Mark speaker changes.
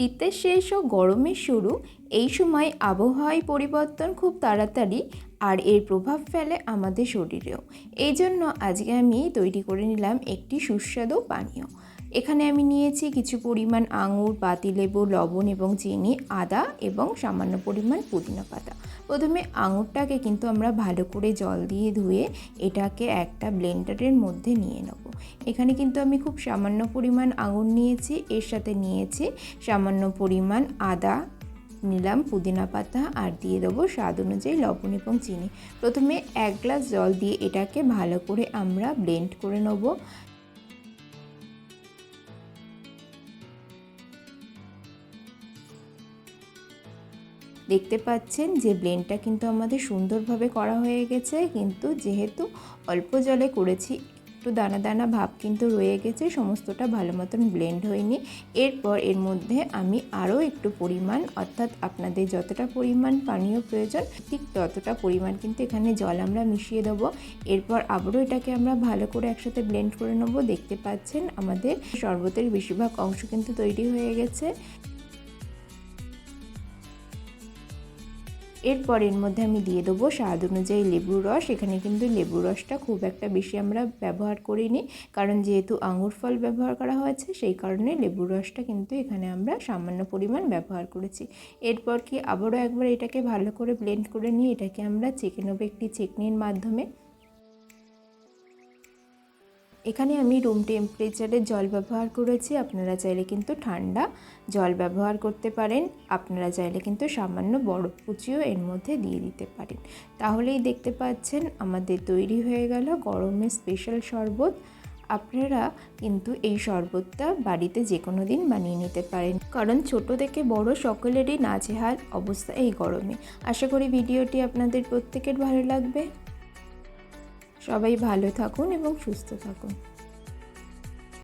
Speaker 1: শীতের শেষ ও গরমের শুরু, এই সময় আবহাওয়ায় পরিবর্তন খুব তাড়াতাড়ি আর এর প্রভাব ফেলে আমাদের শরীরেও। এই জন্য আজকে আমি তৈরি করে নিলাম একটি সুস্বাদু পানীয়। এখানে আমি নিয়েছি কিছু পরিমাণ আঙুর পাতিলেবু লবণ এবং চিনি, আদা এবং সামান্য পরিমাণ পুদিনা পাতা। প্রথমে আঙুরটাকে কিন্তু আমরা ভালো করে জল দিয়ে ধুয়ে এটাকে একটা ব্লেন্ডারের মধ্যে নিয়ে নেব। এখানে কিন্তু আমি খুব সামান্য পরিমাণ আঙুর নিয়েছি, এর সাথে নিয়েছি সামান্য পরিমাণ আদা, নিলাম, পুদিনা পাতা আর দিয়ে দেবো স্বাদ অনুযায়ী লবণ এবং চিনি। প্রথমে এক গ্লাস জল দিয়ে এটাকে ভালো করে আমরা ব্লেন্ড করে নেব। দেখতে পাচ্ছেন যে ব্লেন্ডটা কিন্তু আমাদের সুন্দরভাবে করা হয়ে গেছে, কিন্তু যেহেতু অল্প জলে করেছি, একটু দানা দানা ভাব কিন্তু রয়ে গেছে, সমস্তটা ভালো মতন ব্লেন্ড হয়নি। এরপর এর মধ্যে আমি আরও একটু পরিমাণ, অর্থাৎ আপনাদের যতটা পরিমাণ পানীয় প্রয়োজন, ঠিক ততটা পরিমাণ কিন্তু এখানে জল আমরা মিশিয়ে দেবো। এরপর আবারও এটাকে আমরা ভালো করে একসাথে ব্লেন্ড করে নেব। দেখতে পাচ্ছেন আমাদের শরবতের বেশিরভাগ অংশ কিন্তু তৈরি হয়ে গেছে। এরপর এর মধ্যে আমি দিয়ে দেবো স্বাদ অনুযায়ী লেবুর রস। এখানে কিন্তু লেবুর রসটা খুব একটা বেশি আমরা ব্যবহার করিনি, কারণ যেহেতু আঙুর ফল ব্যবহার করা হয়েছে, সেই কারণে লেবুর রসটা কিন্তু এখানে আমরা সামান্য পরিমাণ ব্যবহার করেছি। এরপর কি আবারও একবার এটাকে ভালো করে ব্লেন্ড করে নিয়ে এটাকে আমরা চেকে নেব একটি চেকনির মাধ্যমে এখানে আমি রুম টেম্পারেচারের জল ব্যবহার করেছি, আপনারা চাইলে কিন্তু ঠান্ডা জল ব্যবহার করতে পারেন, আপনারা চাইলে কিন্তু সামান্য বরফ কুচিও এর মধ্যে দিয়ে দিতে পারেন। তাহলেই দেখতে পাচ্ছেন আমাদের তৈরি হয়ে গেল গরমের স্পেশাল শরবত। আপনারা কিন্তু এই শরবতটা বাড়িতে যে কোনো দিন বানিয়ে নিতে পারেন। কারণ ছোট থেকে বড় সকলেরই নাজেহাল অবস্থা এই গরমে। আশা করি ভিডিওটি আপনাদের প্রত্যেকের ভালো লাগবে। সবাই ভালো থাকুন এবং সুস্থ থাকুন।